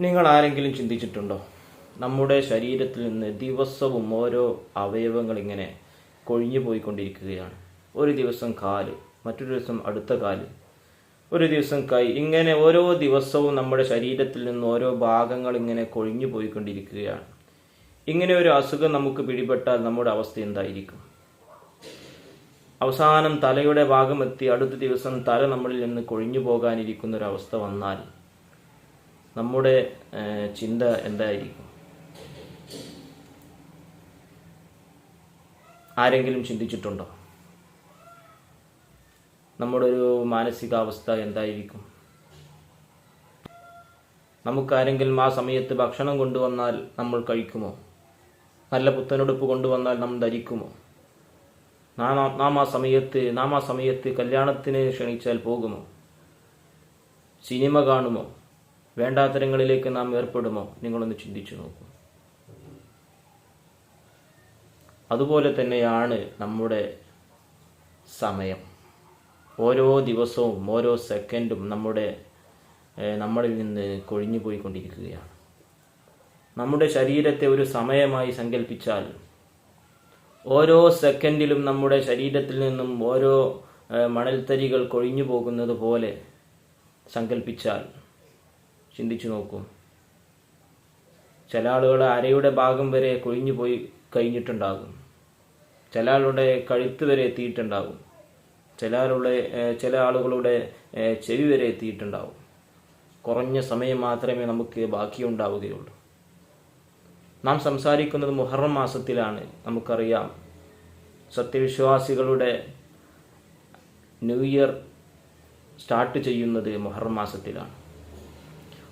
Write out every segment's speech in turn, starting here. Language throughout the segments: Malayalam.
നിങ്ങൾ ആരെങ്കിലും ചിന്തിച്ചിട്ടുണ്ടോ? നമ്മുടെ ശരീരത്തിൽ നിന്ന് ദിവസവും ഓരോ അവയവങ്ങൾ ഇങ്ങനെ കൊഴിഞ്ഞു പോയിക്കൊണ്ടിരിക്കുകയാണ്. ഒരു ദിവസം കാൽ മറ്റൊരു ദിവസം അടുത്ത കാൽ. ഒരു ദിവസം കൈ. ഇങ്ങനെ ഓരോ ദിവസവും നമ്മുടെ ശരീരത്തിൽ നിന്ന് ഓരോ ഭാഗങ്ങൾ ഇങ്ങനെ കൊഴിഞ്ഞു പോയിക്കൊണ്ടിരിക്കുകയാണ്. ഇങ്ങനെ ഒരു അസുഖം നമുക്ക് പിടിപെട്ടാൽ നമ്മുടെ അവസ്ഥ എന്തായിരിക്കും? അവസാനം തലയുടെ ഭാഗമെത്തി അടുത്ത ദിവസം തല നമ്മളിൽ നിന്ന് കൊഴിഞ്ഞു പോകാനിരിക്കുന്ന ഒരു അവസ്ഥ വന്നാൽ നമ്മുടെ ചിന്ത എന്തായിരിക്കും? ആരെങ്കിലും ചിന്തിച്ചിട്ടുണ്ടോ? നമ്മുടെ ഒരു മാനസികാവസ്ഥ എന്തായിരിക്കും? നമുക്കാരെങ്കിലും ആ സമയത്ത് ഭക്ഷണം കൊണ്ടുവന്നാൽ നമ്മൾ കഴിക്കുമോ? നല്ല പുത്തനുടുപ്പ് കൊണ്ടുവന്നാൽ നാം ധരിക്കുമോ നാം ആ- സമയത്ത് നാം ആ സമയത്ത് കല്യാണത്തിന് ക്ഷണിച്ചാൽ പോകുമോ? സിനിമ കാണുമോ? വേണ്ടാത്തരങ്ങളിലേക്ക് നാം ഏർപ്പെടുമോ? നിങ്ങളൊന്ന് ചിന്തിച്ചു നോക്കൂ. അതുപോലെ തന്നെയാണ് നമ്മുടെ സമയം. ഓരോ ദിവസവും ഓരോ സെക്കൻഡും നമ്മുടെ നമ്മളിൽ നിന്ന് കൊഴിഞ്ഞു പോയിക്കൊണ്ടിരിക്കുകയാണ്. നമ്മുടെ ശരീരത്തെ ഒരു സമയമായി സങ്കല്പിച്ചാൽ ഓരോ സെക്കൻഡിലും നമ്മുടെ ശരീരത്തിൽ നിന്നും ഓരോ മണൽത്തരികൾ കൊഴിഞ്ഞു പോകുന്നത് പോലെ സങ്കല്പിച്ചാൽ ചിന്തിച്ചു നോക്കൂ. ചില ആളുകൾ അരയുടെ ഭാഗം വരെ കൊഴിഞ്ഞു പോയി കഴിഞ്ഞിട്ടുണ്ടാകും. ചില ആളുടെ കഴുത്ത് വരെ എത്തിയിട്ടുണ്ടാകും. ചില ആളുടെ ചില ആളുകളുടെ ചെവി വരെ എത്തിയിട്ടുണ്ടാവും കുറഞ്ഞ സമയം മാത്രമേ നമുക്ക് ബാക്കിയുണ്ടാവുകയുള്ളൂ. നാം സംസാരിക്കുന്നത് മുഹറം മാസത്തിലാണ്. നമുക്കറിയാം. സത്യവിശ്വാസികളുടെ ന്യൂ ഇയർ സ്റ്റാർട്ട് ചെയ്യുന്നത് മുഹറം മാസത്തിലാണ്.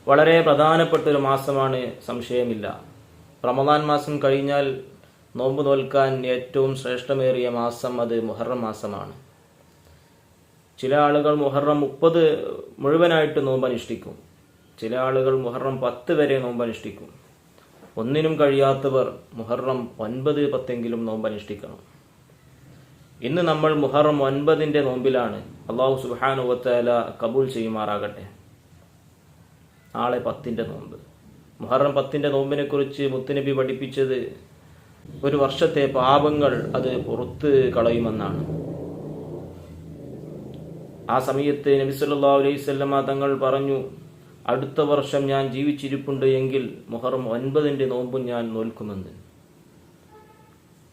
വളരെ പ്രധാനപ്പെട്ട ഒരു മാസമാണ് സംശയമില്ല. റമദാൻ മാസം കഴിഞ്ഞാൽ നോമ്പ് നോൽക്കാൻ ഏറ്റവും ശ്രേഷ്ഠമേറിയ മാസം അത് മുഹറം മാസമാണ്. ചില ആളുകൾ മുഹറം മുപ്പത് മുഴുവനായിട്ട് നോമ്പ് അനുഷ്ഠിക്കും ചില ആളുകൾ മുഹറം പത്ത് വരെ നോമ്പ് അനുഷ്ഠിക്കും ഒന്നിനും കഴിയാത്തവർ മുഹറം ഒൻപത് പത്തെങ്കിലും നോമ്പ് അനുഷ്ഠിക്കണം ഇന്ന് നമ്മൾ മുഹറം ഒൻപതിന്റെ നോമ്പിലാണ്. അള്ളാഹു സുബാനുവത്തേല കബൂൽ ചെയ്യുമാറാകട്ടെ. നാളെ പത്തിന്റെ നോമ്പ്. മുഹറം പത്തിന്റെ നോമ്പിനെ കുറിച്ച് മുത്തുനബി പഠിപ്പിച്ചത് ഒരു വർഷത്തെ പാപങ്ങൾ അത് പുറത്ത് കളയുമെന്നാണ്. ആ സമയത്ത് നബി സല്ലല്ലാഹു അലൈഹി വസല്ലമ തങ്ങൾ പറഞ്ഞു അടുത്ത വർഷം ഞാൻ ജീവിച്ചിരിപ്പുണ്ട് എങ്കിൽ മുഹറം ഒൻപതിന്റെ നോമ്പും ഞാൻ നോൽക്കുമെന്ന്.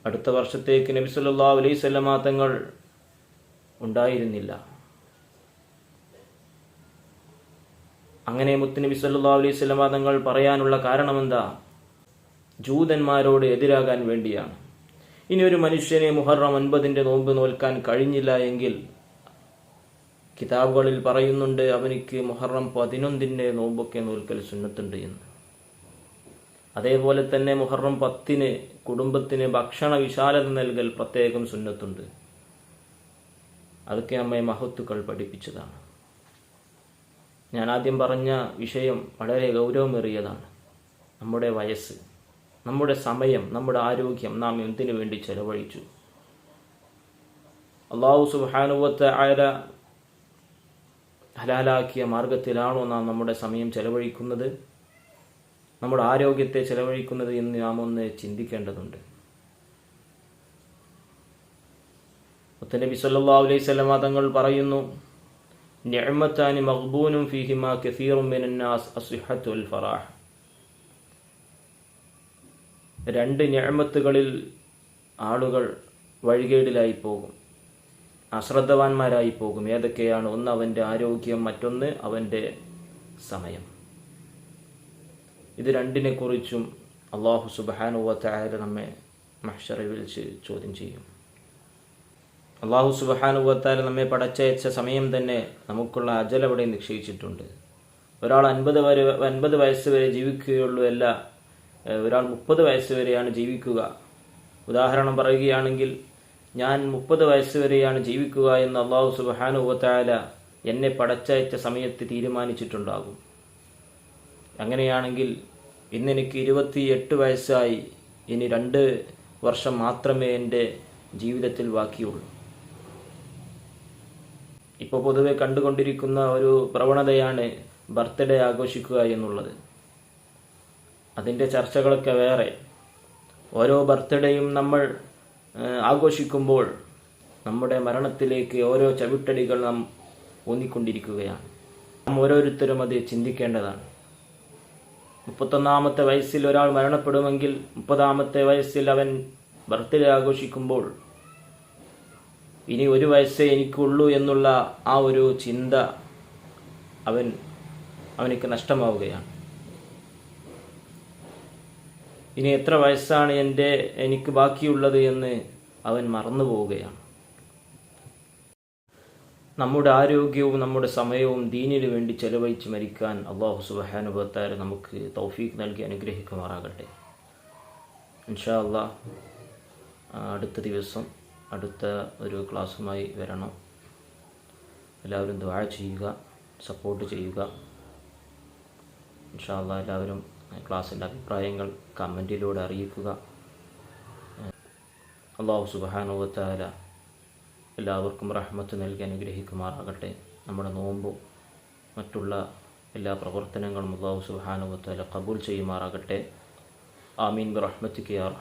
അടുത്ത വർഷത്തേക്ക് നബി സല്ലല്ലാഹു അലൈഹി വസല്ലമ തങ്ങൾ ഉണ്ടായിരുന്നില്ല. അങ്ങനെ മുത്തുനബി സല്ലല്ലാഹു അലൈഹി വസല്ലമ തങ്ങൾ പറയാനുള്ള കാരണമെന്താ? ജൂതന്മാരോട് എതിരാകാൻ വേണ്ടിയാണ്. ഇനി ഒരു മനുഷ്യനെ മുഹറം ഒൻപതിന്റെ നോമ്പ് നോൽക്കാൻ കഴിഞ്ഞില്ല എങ്കിൽ കിതാബുകളിൽ പറയുന്നുണ്ട് അവനിക്ക് മുഹറം പതിനൊന്നിന്റെ നോമ്പൊക്കെ നോൽക്കൽ സുന്നത്തുണ്ട് എന്ന്. അതേപോലെ തന്നെ മുഹറം പത്തിന് കുടുംബത്തിന് ഭക്ഷണ വിശാലത നൽകൽ പ്രത്യേകം സുന്നത്തുണ്ട്. അതൊക്കെ നമ്മെ മഹത്തുക്കൾ പഠിപ്പിച്ചതാണ്. ഞാൻ ആദ്യം പറഞ്ഞ വിഷയം വളരെ ഗൗരവമേറിയതാണ്. നമ്മുടെ വയസ്സ് നമ്മുടെ സമയം നമ്മുടെ ആരോഗ്യം നാം എന്തിനു വേണ്ടി ചെലവഴിച്ചു? അള്ളാഹു സുബാനുവത്ത് ആയ ഹലാലാക്കിയ മാർഗത്തിലാണോ നാം നമ്മുടെ സമയം ചെലവഴിക്കുന്നത്? നമ്മുടെ ആരോഗ്യത്തെ ചെലവഴിക്കുന്നത് എന്ന് നാം ഒന്ന് ചിന്തിക്കേണ്ടതുണ്ട്. മുത്തനബി സല്ലാ അലൈഹി സ്വലമ തങ്ങൾ പറയുന്നു നിഅമത്താനി മഖ്ബൂനും ഫീഹിമാ കസീറും മിനന്നാസ് അസ്ഹത്തു വൽ ഫറാഹ് രണ്ട് നിഅമത്തുകളിൽ ആളുകൾ വഴികേടിലായി പോകും. അശ്രദ്ധവാന്മാരായി പോകും ഏതൊക്കെയാണ്? ഒന്ന് അവന്റെ ആരോഗ്യം മറ്റൊന്ന് അവന്റെ സമയം. ഇത് രണ്ടിനെ കുറിച്ചും അള്ളാഹു സുബാനുവത്തായ നമ്മെ മഹ്ഷറെ വിളിച്ച് ചോദ്യം ചെയ്യും. അള്ളാഹു സുബാനുവത്തായ നമ്മെ പടച്ചയച്ച സമയം തന്നെ നമുക്കുള്ള അജലവിടെ അവിടെ നിശ്ചയിച്ചിട്ടുണ്ട്. ഒരാൾ അൻപത് വരെ അൻപത് വയസ്സ് വരെ ജീവിക്കുകയുള്ളൂ അല്ല ഒരാൾ മുപ്പത് വയസ്സ് വരെയാണ് ജീവിക്കുക. ഉദാഹരണം പറയുകയാണെങ്കിൽ ഞാൻ മുപ്പത് വയസ്സ് വരെയാണ് ജീവിക്കുക എന്ന് അള്ളാഹു സുബാനുവത്തായ എന്നെ പടച്ചയച്ച സമയത്ത് തീരുമാനിച്ചിട്ടുണ്ടാകും. അങ്ങനെയാണെങ്കിൽ ഇന്നെനിക്ക് ഇരുപത്തി എട്ട് വയസ്സായി. ഇനി രണ്ട് വർഷം മാത്രമേ എന്റെ ജീവിതത്തിൽ ബാക്കിയുള്ളൂ. ഇപ്പോൾ പൊതുവെ കണ്ടുകൊണ്ടിരിക്കുന്ന ഒരു പ്രവണതയാണ് ബർത്ത്ഡേ ആഘോഷിക്കുക എന്നുള്ളത്. അതിന്റെ ചർച്ചകളൊക്കെ വേറെ. ഓരോ ബർത്ത്ഡേയും നമ്മൾ ആഘോഷിക്കുമ്പോൾ നമ്മുടെ മരണത്തിലേക്ക് ഓരോ ചവിട്ടടികൾ നാം ഊന്നിക്കൊണ്ടിരിക്കുകയാണ്. നാം ഓരോരുത്തരും അത് ചിന്തിക്കേണ്ടതാണ്. മുപ്പത്തൊന്നാമത്തെ വയസ്സിൽ ഒരാൾ മരണപ്പെടുമെങ്കിൽ മുപ്പതാമത്തെ വയസ്സിൽ അവൻ ബർത്ത്ഡേ ആഘോഷിക്കുമ്പോൾ ഇനി ഒരു വയസ്സേ എനിക്കുള്ളൂ എന്നുള്ള ആ ഒരു ചിന്ത അവൻ അവനിക്ക് നഷ്ടമാവുകയാണ്. ഇനി എത്ര വയസ്സാണ് എന്റെ എനിക്ക് ബാക്കിയുള്ളത് എന്ന് അവൻ മറന്നു പോവുകയാണ് നമ്മുടെ ആരോഗ്യവും നമ്മുടെ സമയവും ദീനിനു വേണ്ടി ചെലവഴിച്ച് മരിക്കാൻ അള്ളാഹു സുബഹാനുഭവത്താർ നമുക്ക് തൗഫീഖ് നൽകി അനുഗ്രഹിക്കുമാറാകട്ടെ. ഇൻഷാ അള്ളാ അടുത്ത ദിവസം അടുത്ത ഒരു ക്ലാസ്സുമായി വരണം. എല്ലാവരും ദ്വാഴ ചെയ്യുക സപ്പോർട്ട് ചെയ്യുക. ഇൻഷാ അള്ളാഹ് എല്ലാവരും ക്ലാസ്സിന്റെ അഭിപ്രായങ്ങൾ കമന്റിലൂടെ അറിയിക്കുക. അള്ളാഹു സുബാനുഭവത്താല എല്ലാവർക്കും റഹ്മത്ത് നൽകി അനുഗ്രഹിക്കുമാറാകട്ടെ. നമ്മുടെ നോമ്പും മറ്റുള്ള എല്ലാ പ്രവർത്തനങ്ങളും അള്ളാഹു സുബാനുഭവത്താല കബൂൽ ചെയ്യുമാറാകട്ടെ. ആമീൻ. റഹ്മത്ത് കെ ആർ